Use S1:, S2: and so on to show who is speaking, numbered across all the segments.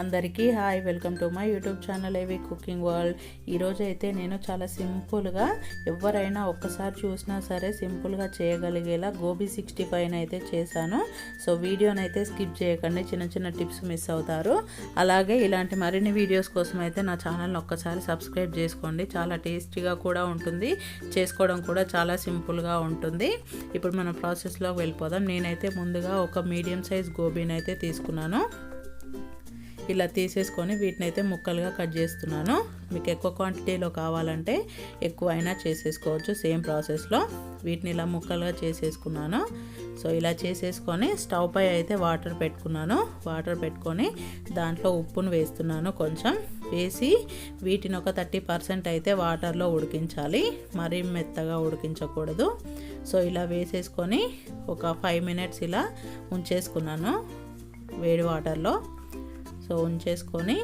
S1: అందరికీ hi welcome to my YouTube channel AV cooking world. ఈరోజు అయితే నేను చాలా సింపుల్గా ఎవరైనా ఒక్కసారి చూసినా సరే సింపుల్గా చేయగలిగేలా గోబీ సిక్స్టీ ఫైవ్ అయితే చేశాను. సో వీడియోనైతే స్కిప్ చేయకండి చిన్న చిన్న టిప్స్ మిస్ అవుతారు. అలాగే ఇలాంటి మరిన్ని వీడియోస్ కోసం అయితే నా ఛానల్ని ఒక్కసారి సబ్స్క్రైబ్ చేసుకోండి. చాలా టేస్టీగా కూడా ఉంటుంది చేసుకోవడం కూడా చాలా సింపుల్గా ఉంటుంది. ఇప్పుడు మన ప్రాసెస్లోకి వెళ్ళిపోదాం. నేనైతే ముందుగా ఒక మీడియం సైజ్ గోబీని అయితే తీసుకున్నాను. ఇలా తీసేసుకొని వీటిని అయితే ముక్కలుగా కట్ చేస్తున్నాను. మీకు ఎక్కువ క్వాంటిటీలో కావాలంటే ఎక్కువ అయినా చేసేసుకోవచ్చు సేమ్ ప్రాసెస్లో. వీటిని ఇలా ముక్కలుగా చేసేసుకున్నాను. సో ఇలా చేసేసుకొని స్టవ్ పై అయితే వాటర్ పెట్టుకున్నాను. వాటర్ పెట్టుకొని దాంట్లో ఉప్పును వేస్తున్నాను కొంచెం. వేసి వీటిని ఒక థర్టీ పర్సెంట్ అయితే వాటర్లో ఉడికించాలి. మరీ మెత్తగా ఉడికించకూడదు. సో ఇలా వేసేసుకొని ఒక ఫైవ్ మినిట్స్ ఇలా ఉంచేసుకున్నాను వేడి వాటర్లో. సో ఉంచేసుకొని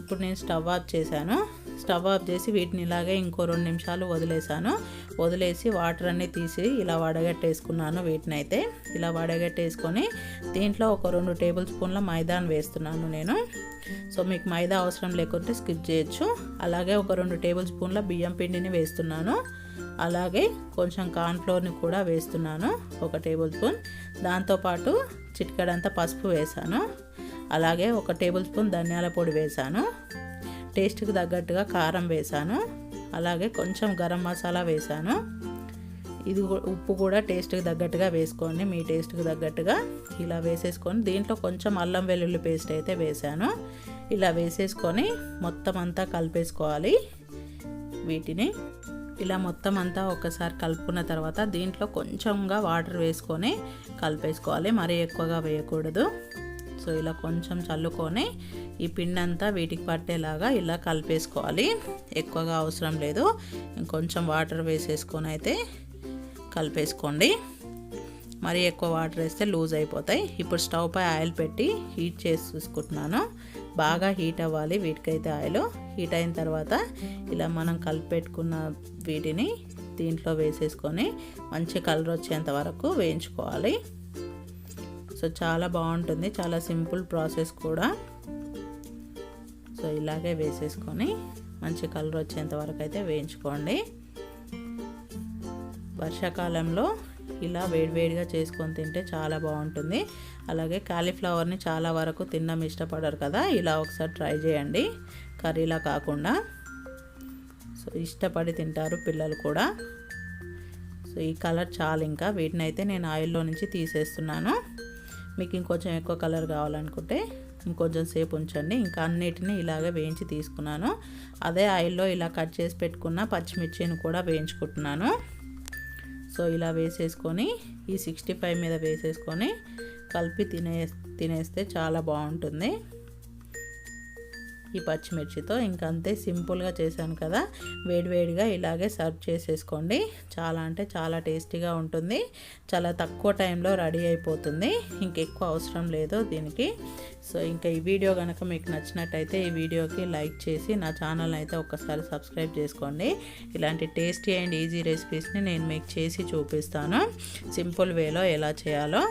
S1: ఇప్పుడు నేను స్టవ్ ఆఫ్ చేశాను. స్టవ్ ఆఫ్ చేసి వీటిని ఇలాగే ఇంకో రెండు నిమిషాలు వదిలేసాను వదిలేసి వాటర్ అన్నీ తీసి ఇలా వడగట్టేసుకున్నాను వీటిని అయితే ఇలా వడగట్టేసుకొని దీంట్లో ఒక రెండు టేబుల్ స్పూన్ల మైదాను వేస్తున్నాను నేను. సో మీకు మైదా అవసరం లేకుంటే స్కిప్ చేయొచ్చు. అలాగే ఒక రెండు టేబుల్ స్పూన్ల బియ్యం పిండిని వేస్తున్నాను. అలాగే కొంచెం కార్న్ఫ్లోర్ని కూడా వేస్తున్నాను. ఒక టేబుల్ స్పూన్. దాంతోపాటు చిటికడంతా పసుపు వేసాను అలాగే ఒక టేబుల్ స్పూన్ ధనియాల పొడి వేసాను. టేస్ట్కి తగ్గట్టుగా కారం వేసాను. అలాగే కొంచెం గరం మసాలా వేసాను. ఇది ఉప్పు కూడా టేస్ట్కి తగ్గట్టుగా వేసుకోండి. మీ టేస్ట్కి తగ్గట్టుగా ఇలా వేసేసుకొని దీంట్లో కొంచెం అల్లం వెల్లుల్లి పేస్ట్ అయితే వేసాను. ఇలా వేసేసుకొని మొత్తం అంతా కలిపేసుకోవాలి. వీటిని ఇలా మొత్తం అంతా ఒకసారి కలుపుకున్న తర్వాత దీంట్లో కొంచెంగా వాటర్ వేసుకొని కలిపేసుకోవాలి. మరీ ఎక్కువగా వేయకూడదు. సో ఇలా కొంచెం చల్లుకొని ఈ పిండి అంతా వీటికి పట్టేలాగా ఇలా కలిపేసుకోవాలి. ఎక్కువగా అవసరం లేదు. ఇంకొంచెం వాటర్ వేసేసుకొని అయితే కలిపేసుకోండి. మరి ఎక్కువ వాటర్ వేస్తే లూజ్ అయిపోతాయి. ఇప్పుడు స్టవ్ పై ఆయిల్ పెట్టి హీట్ చేసి చూసుకుంటున్నాను. బాగా హీట్ అవ్వాలి వీటికైతే ఆయిల్. హీట్ అయిన తర్వాత ఇలా మనం కలిపెట్టుకున్న వీటిని దీంట్లో వేసేసుకొని మంచి కలర్ వచ్చేంత వరకు వేయించుకోవాలి. సో చాలా బాగుంటుంది. చాలా సింపుల్ ప్రాసెస్ కూడా. సో ఇలాగే వేసేసుకొని మంచి కలర్ వచ్చేంత వరకు అయితే వేయించుకోండి. వర్షాకాలంలో ఇలా వేడివేడిగా చేసుకొని తింటే చాలా బాగుంటుంది. అలాగే కాలీఫ్లవర్ని చాలా వరకు తినడం ఇష్టపడరు కదా. ఇలా ఒకసారి ట్రై చేయండి. కర్రీలా కాకుండా. సో ఇష్టపడి తింటారు పిల్లలు కూడా. సో ఈ కలర్ చాలు ఇంకా. వీటిని అయితే నేను ఆయిల్లో నుంచి తీసేస్తున్నాను. మీకు ఇంకొంచెం ఎక్కువ కలర్ కావాలనుకుంటే ఇంకొంచెం సేపు ఉంచండి. ఇంకా అన్నిటిని ఇలాగే వేయించి తీసుకున్నాను. అదే ఆయిల్లో ఇలా కట్ చేసి పెట్టుకున్న పచ్చిమిర్చిని కూడా వేయించుకుంటున్నాను. సో ఇలా వేసేసుకొని ఈ సిక్స్టీ ఫైవ్ మీద వేసేసుకొని కలిపి తినే తినేస్తే చాలా బాగుంటుంది. ఈ పచ్చిమిర్చితో ఇంకంతే సింపుల్గా చేశాను కదా. వేడివేడిగా ఇలాగే సర్వ్ చేసేసుకోండి. చాలా అంటే చాలా టేస్టీగా ఉంటుంది. చాలా తక్కువ టైంలో రెడీ అయిపోతుంది. ఇంకెక్కువ అవసరం లేదు దీనికి. సో ఇంకా ఈ వీడియో కనుక మీకు నచ్చినట్టయితే ఈ వీడియోకి లైక్ చేసి నా ఛానల్ అయితే ఒక్కసారి సబ్స్క్రైబ్ చేసుకోండి. ఇలాంటి టేస్టీ అండ్ ఈజీ రెసిపీస్ని నేను మీకు చేసి చూపిస్తాను. సింపుల్ వేలో ఎలా చేయాలో.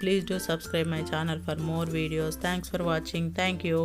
S1: Please do subscribe my channel for more videos. Thanks for watching. Thank you.